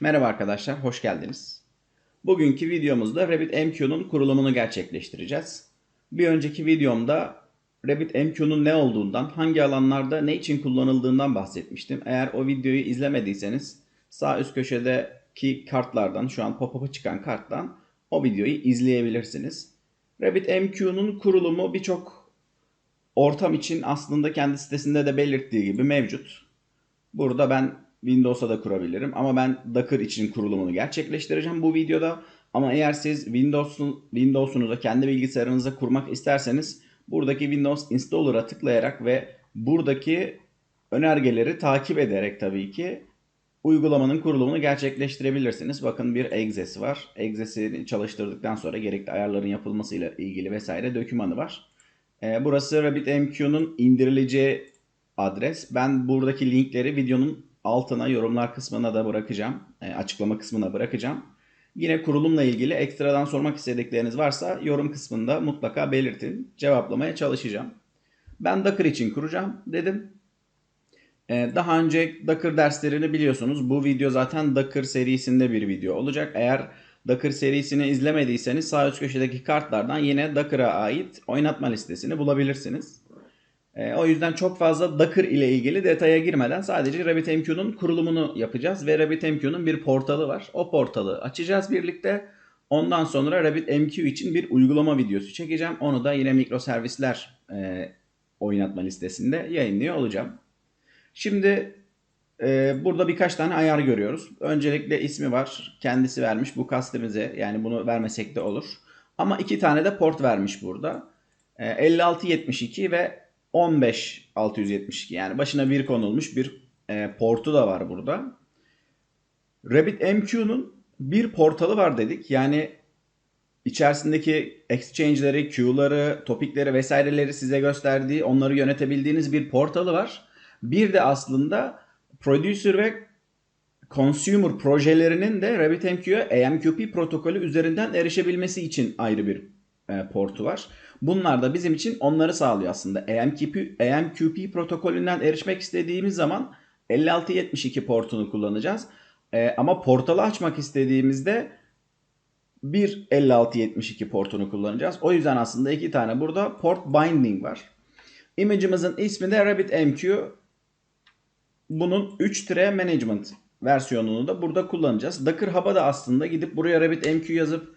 Merhaba arkadaşlar, hoş geldiniz. Bugünkü videomuzda RabbitMQ'nun kurulumunu gerçekleştireceğiz. Bir önceki videomda RabbitMQ'nun ne olduğundan, hangi alanlarda ne için kullanıldığından bahsetmiştim. Eğer o videoyu izlemediyseniz sağ üst köşedeki kartlardan, şu an pop-up'a çıkan karttan o videoyu izleyebilirsiniz. RabbitMQ'nun kurulumu birçok ortam için aslında kendi sitesinde de belirttiği gibi mevcut. Burada ben Windows'a da kurabilirim ama ben Docker için kurulumunu gerçekleştireceğim bu videoda. Ama eğer siz Windows'un Windows'unuza kendi bilgisayarınıza kurmak isterseniz buradaki Windows Installer'a tıklayarak ve buradaki önergeleri takip ederek tabii ki uygulamanın kurulumunu gerçekleştirebilirsiniz. Bakın bir egzesi var. Egzesini çalıştırdıktan sonra gerekli ayarların yapılmasıyla ilgili vesaire dokümanı var. Ee, burası RabbitMQ'nun indirileceği adres. Ben buradaki linkleri videonun altına yorumlar kısmına da bırakacağım. E, açıklama kısmına bırakacağım. Yine kurulumla ilgili ekstradan sormak istedikleriniz varsa yorum kısmında mutlaka belirtin. Cevaplamaya çalışacağım. Ben Docker için kuracağım dedim. E, daha önce Docker derslerini biliyorsunuz. Bu video zaten Docker serisinde bir video olacak. Eğer Docker serisini izlemediyseniz sağ üst köşedeki kartlardan yine Docker'a ait oynatma listesini bulabilirsiniz. E, o yüzden çok fazla Docker ile ilgili detaya girmeden sadece RabbitMQ'nun kurulumunu yapacağız ve RabbitMQ'nun bir portalı var. O portalı açacağız birlikte. Ondan sonra RabbitMQ için bir uygulama videosu çekeceğim. Onu da yine mikroservisler e, oynatma listesinde yayınlıyor olacağım. Şimdi e, burada birkaç tane ayar görüyoruz. Öncelikle ismi var. Kendisi vermiş. Bu kastemize yani bunu vermesek de olur. Ama iki tane de port vermiş burada. E, 5672 ve 15672 yani başına bir konulmuş bir e, portu da var burada. RabbitMQ'nun bir portalı var dedik. Yani içerisindeki exchange'leri, queue'ları, topikleri vesaireleri size gösterdiği, onları yönetebildiğiniz bir portalı var. Bir de aslında producer ve consumer projelerinin de RabbitMQ'ya AMQP protokolü üzerinden erişebilmesi için ayrı bir portu var. Bunlar da bizim için onları sağlıyor aslında. AMQP, AMQP protokolünden erişmek istediğimiz zaman 5672 portunu kullanacağız. E, ama portalı açmak istediğimizde bir 5672 portunu kullanacağız. O yüzden aslında iki tane burada port binding var. Image'ımızın ismi de RabbitMQ. Bunun 3 management versiyonunu da burada kullanacağız. Docker Hub'a da aslında gidip buraya RabbitMQ yazıp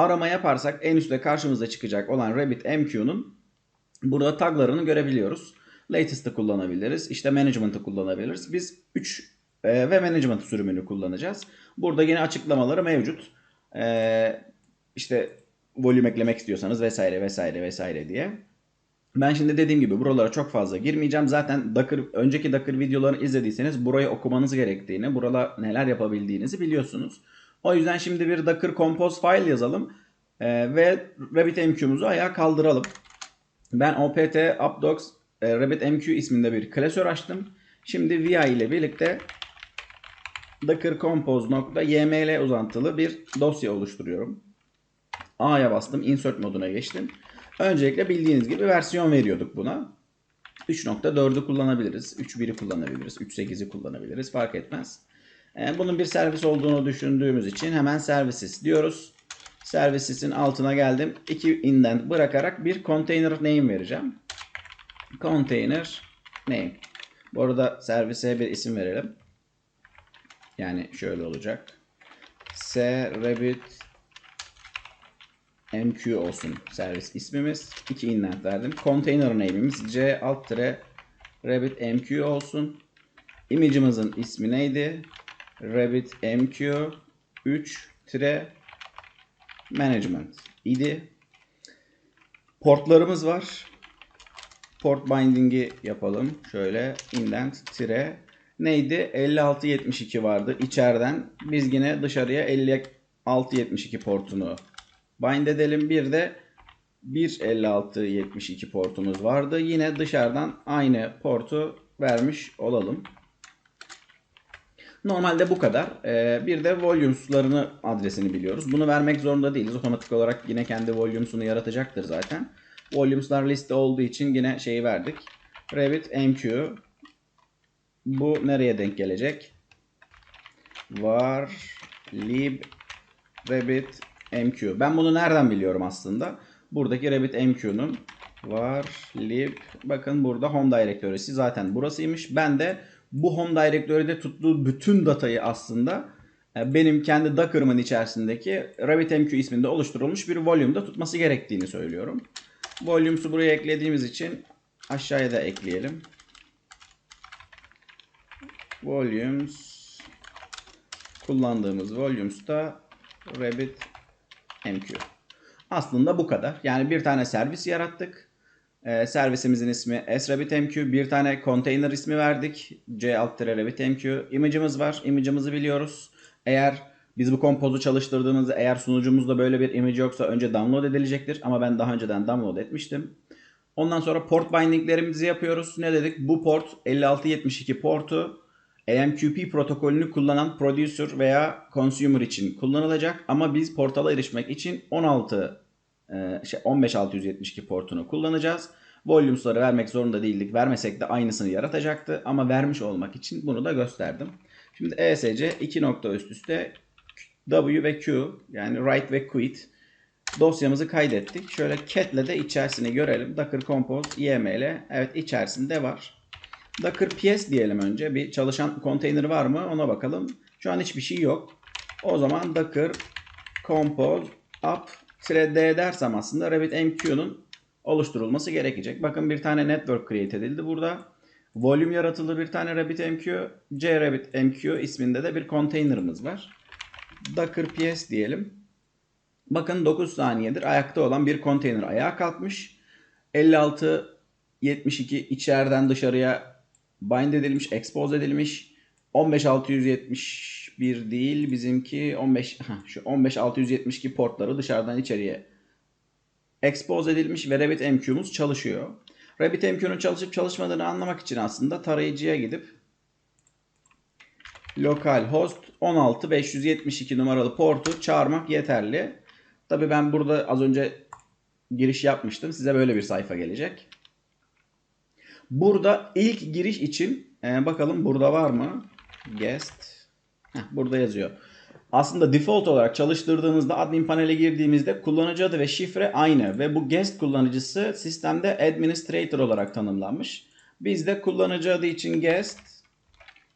arama yaparsak en üstte karşımıza çıkacak olan RabbitMQ'nun burada taglarını görebiliyoruz. Latest'ı kullanabiliriz. İşte management'ı kullanabiliriz. Biz 3 e, ve management sürümünü kullanacağız. Burada yine açıklamaları mevcut. E, işte volüm eklemek istiyorsanız vesaire vesaire vesaire diye. Ben şimdi dediğim gibi buralara çok fazla girmeyeceğim. Zaten Docker, önceki Docker videolarını izlediyseniz burayı okumanız gerektiğini, burada neler yapabildiğinizi biliyorsunuz. O yüzden şimdi bir Docker Compose file yazalım e, ve RabbitMQ'muzu ayağa kaldıralım. Ben opt appdocs e, RabbitMQ isminde bir klasör açtım. Şimdi VI ile birlikte docker compose.yml uzantılı bir dosya oluşturuyorum. A'ya bastım. Insert moduna geçtim. Öncelikle bildiğiniz gibi versiyon veriyorduk buna. 3.4'ü kullanabiliriz. 3.1'i kullanabiliriz. 3.8'i kullanabiliriz. Fark etmez. E, bunun bir servis olduğunu düşündüğümüz için hemen services diyoruz. Services'in altına geldim. İki indent bırakarak bir container name vereceğim. Container name. Bu arada servise bir isim verelim. Yani şöyle olacak. S rabbit MQ olsun servis ismimiz. İki indent verdim. Container name'imiz C alt tire rabbit MQ olsun. Image'ımızın ismi neydi? Rabbit MQ 3 tire management idi. Portlarımız var. Port binding'i yapalım. Şöyle indent tire neydi? 5672 vardı içeriden. Biz yine dışarıya 5672 portunu bind edelim. Bir de 15672 portumuz vardı. Yine dışarıdan aynı portu vermiş olalım. Normalde bu kadar. Ee, bir de volumes'larını adresini biliyoruz. Bunu vermek zorunda değiliz. Otomatik olarak yine kendi volumes'unu yaratacaktır zaten. Volumes'lar liste olduğu için yine şeyi verdik. Rabbit MQ bu nereye denk gelecek? var lib rabbit mq. Ben bunu nereden biliyorum aslında? Buradaki rabbit mq'nun var lib bakın burada home directory'si zaten burasıymış. Ben de bu home directory'de tuttuğu bütün datayı aslında e, benim kendi Docker'ımın içerisindeki RabbitMQ isminde oluşturulmuş bir volume'da tutması gerektiğini söylüyorum. Volumes'u buraya eklediğimiz için aşağıya da ekleyelim. Volumes kullandığımız volumes'ta RabbitMQ. Aslında bu kadar. Yani bir tane servis yarattık. Ee, servisimizin ismi sRabbitMQ. Bir tane container ismi verdik. C alt RabbitMQ. Image'ımız var. Image'ımızı biliyoruz. Eğer biz bu kompozu çalıştırdığımızda eğer sunucumuzda böyle bir image yoksa önce download edilecektir. Ama ben daha önceden download etmiştim. Ondan sonra port bindinglerimizi yapıyoruz. Ne dedik? Bu port 5672 portu AMQP protokolünü kullanan producer veya consumer için kullanılacak. Ama biz portala erişmek için 16 e, şey 15672 portunu kullanacağız. Volumes'ları vermek zorunda değildik. Vermesek de aynısını yaratacaktı. Ama vermiş olmak için bunu da gösterdim. Şimdi ESC 2 nokta üst üste W ve Q yani write ve quit dosyamızı kaydettik. Şöyle cat'le de içerisini görelim. Docker Compose IML evet içerisinde var. Docker PS diyelim önce. Bir çalışan konteyner var mı ona bakalım. Şu an hiçbir şey yok. O zaman Docker Compose up d dersem aslında RabbitMQ'nun oluşturulması gerekecek. Bakın bir tane network create edildi burada. Volume yaratıldı bir tane RabbitMQ. JRabbitMQ isminde de bir konteynerımız var. Docker PS diyelim. Bakın 9 saniyedir ayakta olan bir konteyner ayağa kalkmış. 56 72 içeriden dışarıya bind edilmiş, expose edilmiş. 15671 değil bizimki 15 şu 15672 portları dışarıdan içeriye expose edilmiş ve RabbitMQ'muz çalışıyor. RabbitMQ'nun çalışıp çalışmadığını anlamak için aslında tarayıcıya gidip localhost 16572 numaralı portu çağırmak yeterli. Tabi ben burada az önce giriş yapmıştım. Size böyle bir sayfa gelecek. Burada ilk giriş için e, bakalım burada var mı? Guest. Heh, burada yazıyor. Aslında default olarak çalıştırdığımızda admin panele girdiğimizde kullanıcı adı ve şifre aynı ve bu guest kullanıcısı sistemde administrator olarak tanımlanmış. Biz de kullanıcı adı için guest,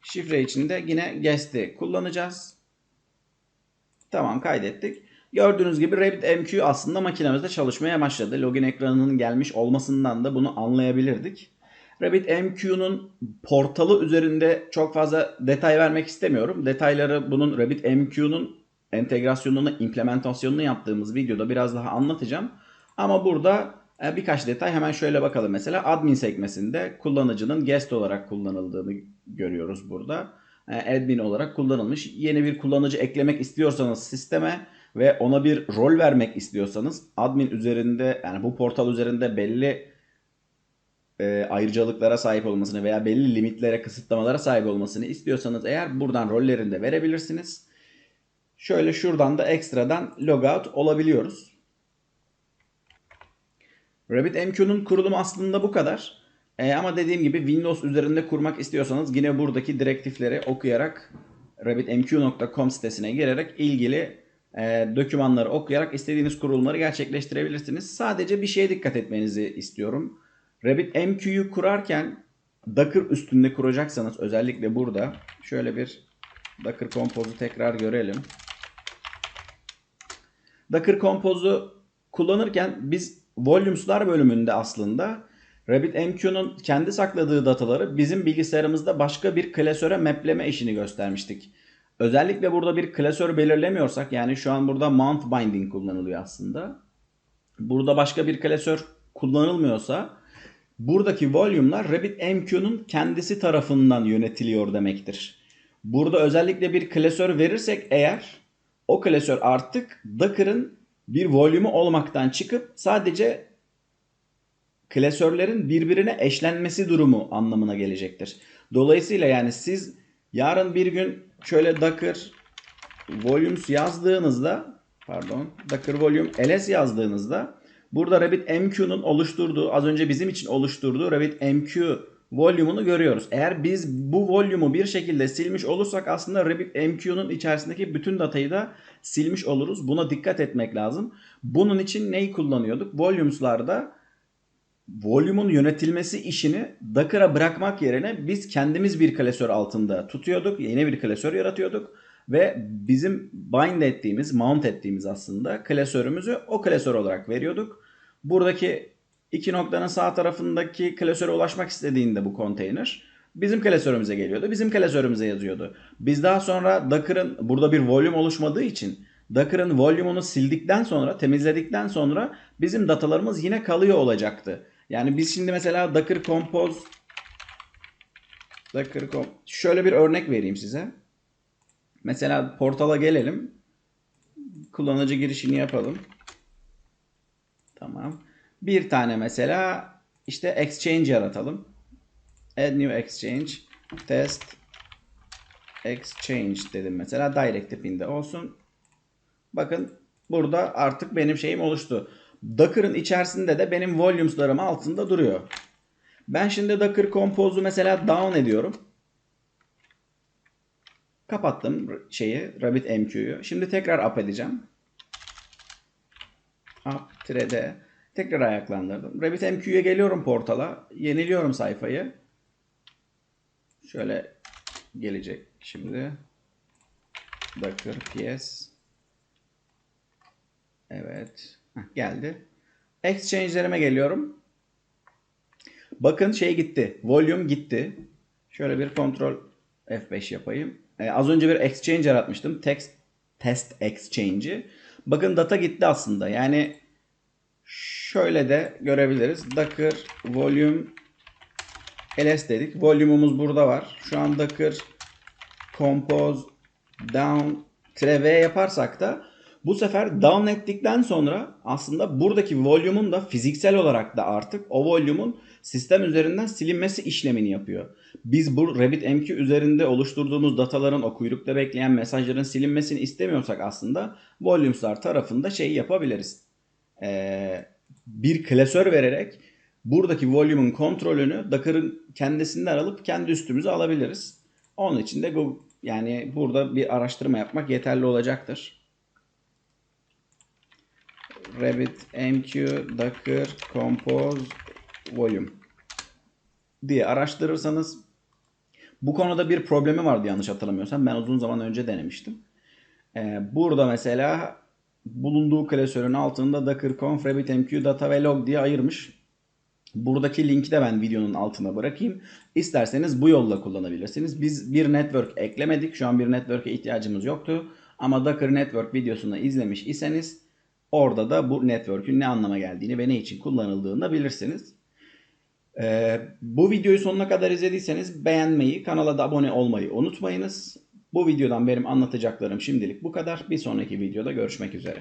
şifre için de yine guest'i kullanacağız. Tamam kaydettik. Gördüğünüz gibi RabbitMQ aslında makinemizde çalışmaya başladı. Login ekranının gelmiş olmasından da bunu anlayabilirdik. RabbitMQ'nun portalı üzerinde çok fazla detay vermek istemiyorum. Detayları bunun RabbitMQ'nun entegrasyonunu, implementasyonunu yaptığımız videoda biraz daha anlatacağım. Ama burada e, birkaç detay hemen şöyle bakalım. Mesela admin sekmesinde kullanıcının guest olarak kullanıldığını görüyoruz burada. E, admin olarak kullanılmış. Yeni bir kullanıcı eklemek istiyorsanız sisteme ve ona bir rol vermek istiyorsanız admin üzerinde yani bu portal üzerinde belli e, ayrıcalıklara sahip olmasını veya belli limitlere, kısıtlamalara sahip olmasını istiyorsanız eğer buradan rollerini de verebilirsiniz. Şöyle şuradan da ekstradan logout olabiliyoruz. RabbitMQ'nun kurulumu aslında bu kadar. E, ama dediğim gibi Windows üzerinde kurmak istiyorsanız yine buradaki direktifleri okuyarak rabbitmq.com sitesine girerek ilgili e, dokümanları okuyarak istediğiniz kurulumları gerçekleştirebilirsiniz. Sadece bir şeye dikkat etmenizi istiyorum. RabbitMQ'yu kurarken Docker üstünde kuracaksanız özellikle burada şöyle bir Docker Compose'u tekrar görelim. Docker Compose'u kullanırken biz Volumes'lar bölümünde aslında RabbitMQ'nun kendi sakladığı dataları bizim bilgisayarımızda başka bir klasöre mapleme işini göstermiştik. Özellikle burada bir klasör belirlemiyorsak yani şu an burada mount binding kullanılıyor aslında. Burada başka bir klasör kullanılmıyorsa buradaki volume'lar RabbitMQ'nun kendisi tarafından yönetiliyor demektir. Burada özellikle bir klasör verirsek eğer o klasör artık Docker'ın bir volümü olmaktan çıkıp sadece klasörlerin birbirine eşlenmesi durumu anlamına gelecektir. Dolayısıyla yani siz yarın bir gün şöyle Docker volumes yazdığınızda pardon Docker volume ls yazdığınızda burada RabbitMQ'nun oluşturduğu az önce bizim için oluşturduğu RabbitMQ volume'unu görüyoruz. Eğer biz bu volume'u bir şekilde silmiş olursak aslında Rabbit MQ'nun içerisindeki bütün datayı da silmiş oluruz. Buna dikkat etmek lazım. Bunun için neyi kullanıyorduk? Volumes'larda volume'un yönetilmesi işini Docker'a bırakmak yerine biz kendimiz bir klasör altında tutuyorduk. Yeni bir klasör yaratıyorduk. Ve bizim bind ettiğimiz, mount ettiğimiz aslında klasörümüzü o klasör olarak veriyorduk. Buradaki iki noktanın sağ tarafındaki klasöre ulaşmak istediğinde bu konteyner bizim klasörümüze geliyordu. Bizim klasörümüze yazıyordu. Biz daha sonra Docker'ın burada bir volume oluşmadığı için Docker'ın volume'unu sildikten sonra, temizledikten sonra bizim datalarımız yine kalıyor olacaktı. Yani biz şimdi mesela Docker Compose Docker Com- şöyle bir örnek vereyim size. Mesela portala gelelim. Kullanıcı girişini yapalım. Tamam. Bir tane mesela işte exchange yaratalım. Add new exchange. Test exchange dedim mesela. Directive in'de olsun. Bakın burada artık benim şeyim oluştu. Docker'ın içerisinde de benim volumes'larım altında duruyor. Ben şimdi Docker Compose'u mesela down ediyorum. Kapattım şeyi, Rabbit MQ'yu. Şimdi tekrar up edeceğim. Up d Tekrar ayaklandırdım. Rabbit MQ'ya geliyorum portala. Yeniliyorum sayfayı. Şöyle gelecek şimdi. Docker PS. Evet. Heh, geldi. Exchange'lerime geliyorum. Bakın şey gitti. Volume gitti. Şöyle bir kontrol F5 yapayım. Ee, az önce bir exchange yaratmıştım. Text test exchange'i. Bakın data gitti aslında. Yani şöyle de görebiliriz. Docker volume ls dedik. Volume'umuz burada var. Şu an Docker compose down v yaparsak da bu sefer down ettikten sonra aslında buradaki volume'un da fiziksel olarak da artık o volume'un sistem üzerinden silinmesi işlemini yapıyor. Biz bu RabbitMQ üzerinde oluşturduğumuz dataların o kuyrukta bekleyen mesajların silinmesini istemiyorsak aslında volumes'lar tarafında şey yapabiliriz. Ee, bir klasör vererek buradaki volume'un kontrolünü Docker'ın kendisinden alıp kendi üstümüze alabiliriz. Onun için de Google, yani burada bir araştırma yapmak yeterli olacaktır. Rabbit MQ Docker Compose Volume diye araştırırsanız bu konuda bir problemi vardı yanlış hatırlamıyorsam. Ben uzun zaman önce denemiştim. Ee, burada mesela bulunduğu klasörün altında Docker Conf, RabbitMQ, Data ve Log diye ayırmış. Buradaki linki de ben videonun altına bırakayım. İsterseniz bu yolla kullanabilirsiniz. Biz bir network eklemedik. Şu an bir network'e ihtiyacımız yoktu. Ama Docker Network videosunu izlemiş iseniz orada da bu network'ün ne anlama geldiğini ve ne için kullanıldığını da bilirsiniz. Ee, bu videoyu sonuna kadar izlediyseniz beğenmeyi, kanala da abone olmayı unutmayınız. Bu videodan benim anlatacaklarım şimdilik bu kadar. Bir sonraki videoda görüşmek üzere.